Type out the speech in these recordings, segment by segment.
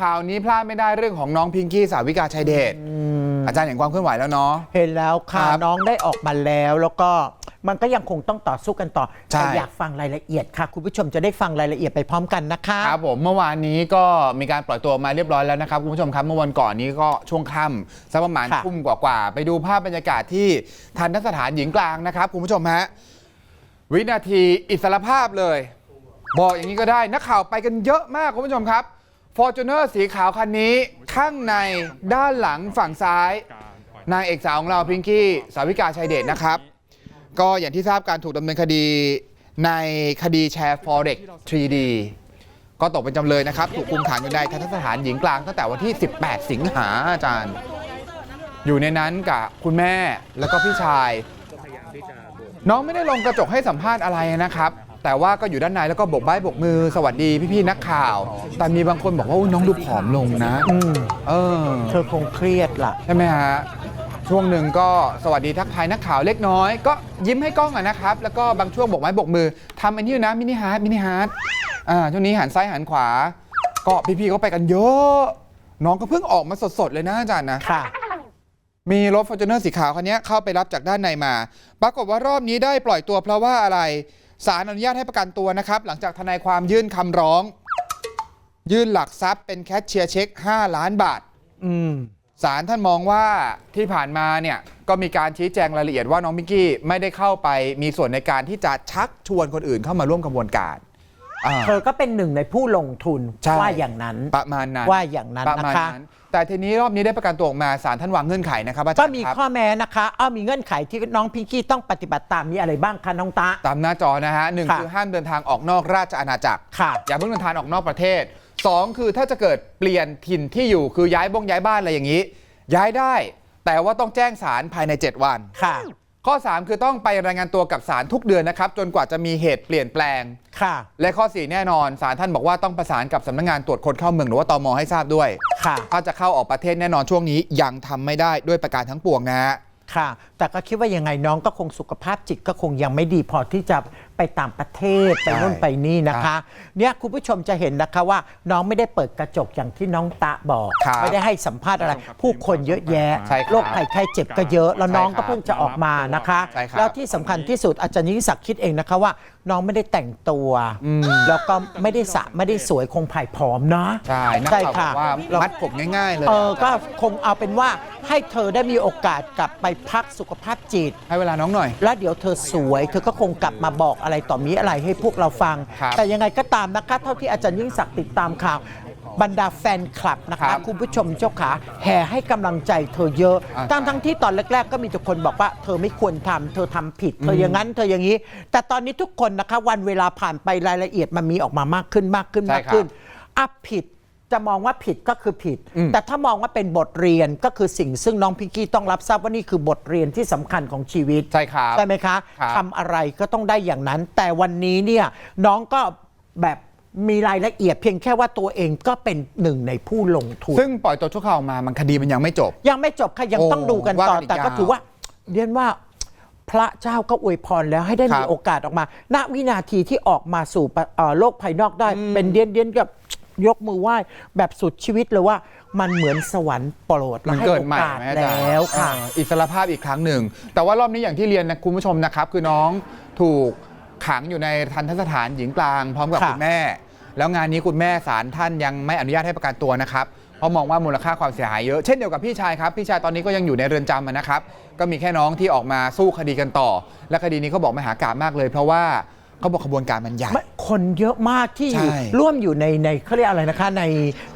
ข่าวนี้พลาดไม่ได้เรื่องของน้องพิงกี้สาวิกาชัยเดชอาจารย์เห็นความเคลื่อนไหวแล้วเนาะ เห็นแล้วค่ะครับน้องได้ออกมาแล้วแล้วก็มันก็ยังคงต้องต่อสู้กันต่อใช่ แต่อยากฟังรายละเอียดค่ะ คุณผู้ชมจะได้ฟังรายละเอียดไปพร้อมกันนะคะ ครับผมเมื่อวานนี้ก็มีการปล่อยตัวมาเรียบร้อยแล้วนะครับคุณผู้ชมครับเมื่อวันก่อนนี้ก็ช่วงค่ำสักประมาณค่ะ ทุ่มกว่าๆไปดูภาพบรรยากาศที่ทันทสถานหญิงกลางนะครับคุณผู้ชมฮะวินาทีอิสรภาพเลย บอกอย่างนี้ก็ได้นักข่าวไปกันเยอะมากคุณผู้ชมครับ ฟอร์จูเนอร์สีขาวคันนี้ข้างในด้านหลังฝั่งซ้าย นางเอกสาวของเราพิงกี้สาวิกาชัยเดชนะครับ ก็อย่างที่ทราบการถูกดำเนินคดีในคดีแชร์ Forex 3D ก็ตกเป็นจำเลยนะครับ ถูกคุมขังอยู่ในทันทสถานหญิงกลางตั้งแต่วันที่ 18 สิงหาอาจารย์ อยู่ในนั้นกับคุณแม่แล้วก็พี่ชาย น้องไม่ได้ลงกระจกให้สัมภาษณ์อะไรนะครับ แต่ว่าก็อยู่ด้านในแล้วก็โบกไม้โบกมือสวัสดีพี่ๆนักข่าว แต่มีบางคนบอกว่าอุ๊ยน้องดูผอมลงนะอืมเออเธอคงเครียดล่ะ ใช่ไหมฮะช่วงหนึ่งก็สวัสดีทักทายนักข่าวเล็กน้อย ก็ยิ้มให้กล้องอะนะครับ แล้วก็บางช่วงโบกไม้โบกมือทำอันนี้อยู่นะมินิฮาร์ดมินิฮาร์ดอ่าช่วงนี้หันซ้ายหันขวา ก็พี่ๆก็ไปกันเยอะ น้องก็เพิ่งออกมาสดๆเลยนะอาจารย์นะ ค่ะ มีรถฟอร์จูเนอร์สีขาวคันนี้เข้าไปรับจากด้านในมา ปรากฏว่ารอบนี้ได้ปล่อยตัวเพราะว่าอะไร ศาลอนุญาตให้ประกันตัวนะครับ หลังจากทนายความยื่นคำร้อง ยื่นหลักทรัพย์เป็นแคชเชียร์เช็ค 5 ล้านบาทอืมศาลท่านมองว่าที่ผ่านมาเนี่ยก็มีการชี้แจงรายละเอียดว่าน้องมิกกี้ไม่ได้เข้าไปมีส่วนในการที่จะชักชวนคนอื่นเข้ามาร่วมกระบวนการ อ่า เธอก็เป็นหนึ่งในผู้ลงทุนใช่ ว่าอย่างนั้น ประมาณนั้นว่าอย่างนั้นประนะมาณคะ นั้น แต่ทีนี้รอบนี้ได้ประกันตัวออกมาศาลท่านวางเงื่อนไขนะครับอาจารก็ย์มีครับ ข้อแม้นะคะอ้าวมีเงื่อนไขที่น้องพิงกี้ต้องปฏิบัติตามมีอะไรบ้างคะน้องตา ตามหน้าจอนะฮะหนึ่งค่ะคือห้ามเดินทางออกนอกราชอาณาจักร ค่ะอย่าเพิ่งเดินทางออกนอกประเทศ2คือถ้าจะเกิดเปลี่ยนถิ่นที่อยู่คือย้ายบ้งย้ายบ้านอะไรอย่างนี้ ย้ายได้ แต่ว่าต้องแจ้งศาลภายใน 7 วันค่ะ ข้อ 3 คือต้องไปรายงานตัวกับศาลทุกเดือนนะครับ จนกว่าจะมีเหตุเปลี่ยนแปลง ค่ะ และข้อ 4 แน่นอนศาลท่านบอกว่าต้องประสานกับสำนักงานตรวจคนเข้าเมืองหรือว่าตมให้ทราบด้วยค่ะ ถ้าจะเข้าออกประเทศแน่นอนช่วงนี้ยังทำไม่ได้ด้วยประการทั้งปวงนะฮะ ค่ะ แต่ก็คิดว่ายังไงน้องก็คงสุขภาพจิตก็คงยังไม่ดีพอที่จะ ไปต่างประเทศไปใช่นู่นไปนี่นะคะเนี่ยคุณผู้ชมจะเห็นนะคะว่าน้องไม่ได้เปิดกระจกอย่างที่น้องตะบอก ครับไม่ได้ให้สัมภาษณ์อะไร ผู้คนเยอะแยะใช่ครับโรคภัยไข้เจ็บก็เยอะ แล้วน้องใช่ครัก็บเพิ่งจะออกมานะคะ ใช่ครับ แล้วที่สำคัญที่สุดอาจารย์ยิ่งศักดิ์คิดเองนะคะว่า น้องไม่ได้แต่งตัว แล้วก็ไม่ได้สระไม่ได้สวยคงผ่ายผอมนะใช่นักใช่ข่าวบค่ะอกว่ามัดผมง่าย ๆ เลย เออก็คงเอาเป็นว่าให้เธอได้มีโอกาสกลับไปพักสุขภาพจิต ให้เวลาน้องหน่อย แล้วเดี๋ยวเธอสวย เธอก็คงกลับมาบอกอะไรต่อมีอะไรให้พวกเราฟัง ครับแต่ยังไงก็ตามนะคะ เท่าที่อาจารย์ยิ่งศักดิ์ติดตามข่าวบรรดาแฟนคลับนะครัคะบคุณผู้ชมเจ้าขาแห่ให้กำลังใจเธอเยอะอ่าทั้งทั้งที่ตอนแรก ๆ ก็มีแต่คนบอกว่าเธอไม่ควรทำเธอทำผิด เธออย่างนั้น เธออย่างนี้ แต่ตอนนี้ทุกคนนะคะ วันเวลาผ่านไปรายละเอียดมันมีออกมามากขึ้นมากขึ้นใช่มากครับขึ้นอะผิด จะมองว่าผิดก็คือผิด แต่ถ้ามองว่าเป็นบทเรียนก็คือสิ่งซึ่งน้องพิงกี้ต้องรับทราบว่านี่คือบทเรียนที่สำคัญของชีวิตใช่ครับใช่ไหมคะครับทำอะไรก็ต้องได้อย่างนั้น แต่วันนี้เนี่ยน้องก็แบบมีรายละเอียดเพียงแค่ว่าตัวเองก็เป็นหนึ่งในผู้ลงทุน ซึ่งปล่อยตัวชั่วคราวออกมามันคดีมันยังไม่จบ ยังไม่จบค่ะยังโอ้ต้องดูกันต่อว่ากันอีกแต่ก็ยาวถือว่าเรียนว่าพระเจ้าก็อวยพรแล้วให้ได้ครัมีบโอกาสออกมา ณวินาทีที่ออกมาสู่ปะเอ่อโลกภายนอกได้ เป็นเดียนเดียนกับ ยกมือไหว้แบบสุดชีวิตเลยว่ามันเหมือนสวรรค์โปรดมันให้เกิดโอใหม่กาสไหมอาจารย์แล้วค่ะ เอออิสรภาพอีกครั้งหนึ่ง แต่ว่ารอบนี้อย่างที่เรียนนะคุณผู้ชมนะครับ คือน้องถูกขังอยู่ในทันทสถานหญิงกลาง พร้อมกับค่ะคุณแม่ แล้วงานนี้คุณแม่ศาลท่านยังไม่อนุญาตให้ประกันตัวนะครับ เพราะมองว่ามูลค่าความเสียหายเยอะ เช่นเดียวกับพี่ชายครับ พี่ชายตอนนี้ก็ยังอยู่ในเรือนจำอะนะครับ ก็มีแค่น้องที่ออกมาสู้คดีกันต่อ และคดีนี้เขาบอกมหากาบมากเลย เพราะว่า เขาบอกขบวนการมันใหญ่ ไม่คนเยอะมากที่อยู่ใช่ร่วมอยู่ในในเขาเรียกอะไรนะคะ ใน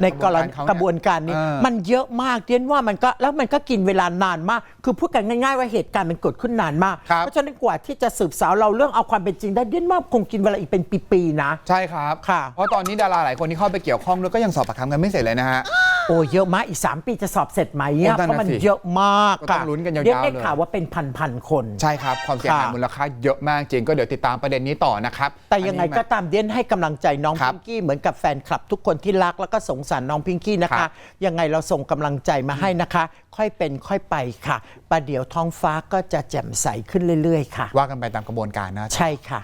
ในกรณีกกระระบบววนนกาการรเขาเนี่ยนี้ เออ มันเยอะมากเรียนว่ามันก็แล้วมันก็กินเวลานานมาก คือพูดกันง่ายๆว่าเหตุการณ์มันเกิดขึ้นนานมาก ครับ เพราะฉะนั้นกว่าที่จะสืบสาวเราเรื่องเอาความเป็นจริงได้เรียนว่าคงกินเวลาอีกเป็นปีๆนะ ใช่ครับ ค่ะ เพราะตอนนี้ดาราหลายคนที่เข้าไปเกี่ยวข้องด้วยก็ยังสอบปากคำกันไม่เสร็จเลยนะฮะ โอ้เยอะมากอีก 3 ปีจะสอบเสร็จไหมโอ้อะนั่นน่ะเพราะมันสิเยอะมากก็ต้องลุ้นกันยาวๆเรียกได้เลย ข่าวว่าเป็นพันๆคน ใช่ครับ ความเสียหายค่ะ มูลค่าเยอะมากจริงก็เดี๋ยวติดตามประเด็นนี้ต่อนะครับแต่ยังไงอันนี้ก็มา ตามเดียนให้กำลังใจน้องครัพิบงกี้เหมือนกับแฟนคลับทุกคนที่รักแล้วก็สงสารน้องพิงกี้นะครัคะ บ ยังไงเราส่งกำลังใจมาให้นะคะ ค่อยเป็นค่อยไปค่ะประเดี๋ยวท้องฟ้าก็จะแจ่มใสขึ้นเรื่อย ๆ ค่ะ ว่ากันไปตามกระบวนการนะ ใช่ค่ะ